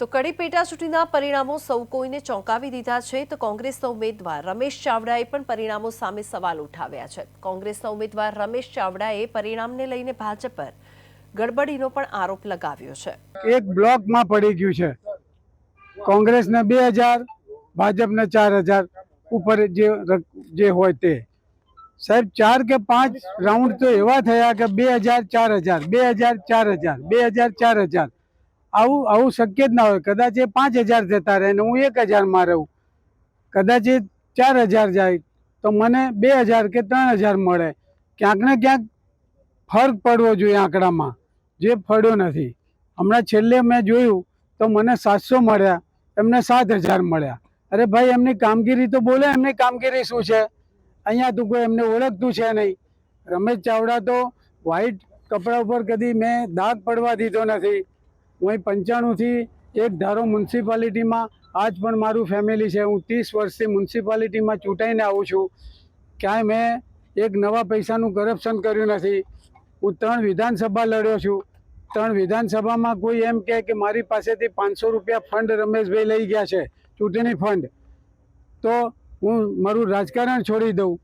તો કડી પેટા ચૂંટણીના પરિણામો સૌ કોઈને ચોંકાવી દીધા છે તો કોંગ્રેસના ઉમેદવાર રમેશ ચાવડાએ પણ પરિણામો સામે સવાલ ઉઠાવ્યા છે. કોંગ્રેસના ઉમેદવાર રમેશ ચાવડાએ પરિણામને લઈને ભાજપ પર ગડબડીનો પણ આરોપ લગાવ્યો છે. એક બ્લોકમાં પડી ગયું છે. કોંગ્રેસને બે હજાર, ભાજપને ચાર હજાર ઉપર જે જે હોય તે. સાહેબ, ચાર કે પાંચ રાઉન્ડ તો એવા થયા કે બે હજાર, ચાર હજાર, બે હજાર, ચાર હજાર, બે હજાર, ચાર હજાર. આવું આવું શક્ય જ ના હોય. કદાચ એ પાંચ હજાર જતા રહે ને હું એક હજારમાં રહું. કદાચ એ ચાર હજાર જાય તો મને બે હજાર કે ત્રણ હજાર મળે. ક્યાંક ને ક્યાંક ફરક પડવો જોઈએ આંકડામાં. જે ફળ્યો નથી. હમણાં છેલ્લે મેં જોયું તો મને સાતસો મળ્યા, એમને સાત હજાર મળ્યા. અરે ભાઈ, એમની કામગીરી તો બોલે, એમની કામગીરી શું છે? અહીંયા તો કોઈ એમને ઓળખતું છે નહીં. રમેશ ચાવડા તો વ્હાઈટ કપડા ઉપર કદી મેં દાગ પડવા દીધો નથી. હું અહીં પંચાણુંથી એક ધારો મ્યુનિસિપાલિટીમાં, આજ પણ મારું ફેમિલી છે, હું ત્રીસ વર્ષથી મ્યુનિસિપાલિટીમાં ચૂંટાઈને આવું છું. ક્યાંય મેં એક નવા પૈસાનું કરપ્શન કર્યું નથી. હું ત્રણ વિધાનસભા લડ્યો છું. ત્રણ વિધાનસભામાં કોઈ એમ કહે કે મારી પાસેથી પાંચસો રૂપિયા ફંડ રમેશભાઈ લઈ ગયા છે, ચૂંટણી ફંડ તો હું મારું રાજકારણ છોડી દઉં.